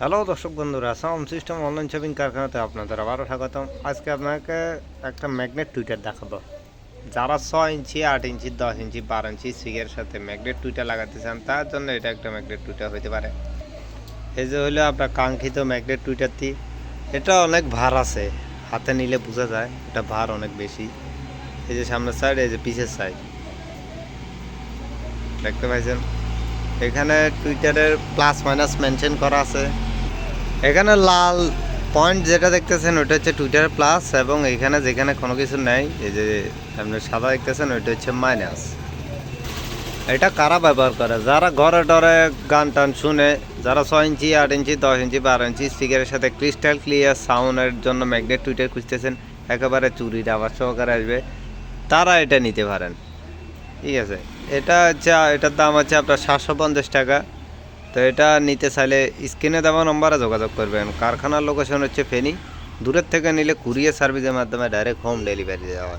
Hello দর্শক বন্ধুরা, sound system online shopping কারখানাতে আপনাদের আবারও স্বাগতম। আজকে আপনাকে একটা ম্যাগনেট টুইটার দেখাবো। যারা ছয় ইঞ্চি, আট ইঞ্চি, দশ ইঞ্চি, বারো ইঞ্চি সিগের সাথে ম্যাগনেট টুইটার লাগাতে চান, তার জন্য এটা একটা ম্যাগনেট টুইটার হতে পারে। এই যে হলো আপনার কাঙ্ক্ষিত ম্যাগনেট টুইটারটি। এটা অনেক ভার আছে, হাতে নিলে বোঝা যায়, এটা ভার অনেক বেশি। এই যে সামনের সাইড এই যে পিছের সাইড দেখতে পাইছেন? এখানে টুইটারের প্লাস মাইনাস মেনশন করা আছে। এখানে লাল পয়েন্ট যেটা দেখতেছেন ওটা হচ্ছে টুইটার প্লাস এবং এখানে যেখানে কোনো কিছু নেই, এই যে আপনি সাদা দেখতেছেন, ওইটা হচ্ছে মাইনাস এটা কারা ব্যবহার করে? যারা ঘরে ডরে গান টান শুনে, যারা ছয় ইঞ্চি, আট ইঞ্চি, দশ ইঞ্চি, বারো ইঞ্চি স্পিকারের সাথে ক্রিস্টাল ক্লিয়ার সাউন্ডের জন্য ম্যাগনেট টুইটার খুঁজতেছেন, একেবারে চুরির আবার সহকারে আসবে, তারা এটা নিতে পারেন। ঠিক আছে? এটা হচ্ছে, এটার দাম হচ্ছে আপনার সাতশো পঞ্চাশ টাকা। তো এটা নিতে চাইলে স্ক্রিনে দেওয়া নম্বরে যোগাযোগ করবেন। কারখানার লোকেশন হচ্ছে ফেনি। দূরের থেকে নিলে কুরিয়ার সার্ভিসের মাধ্যমে ডাইরেক্ট হোম ডেলিভারি দেওয়া হয়।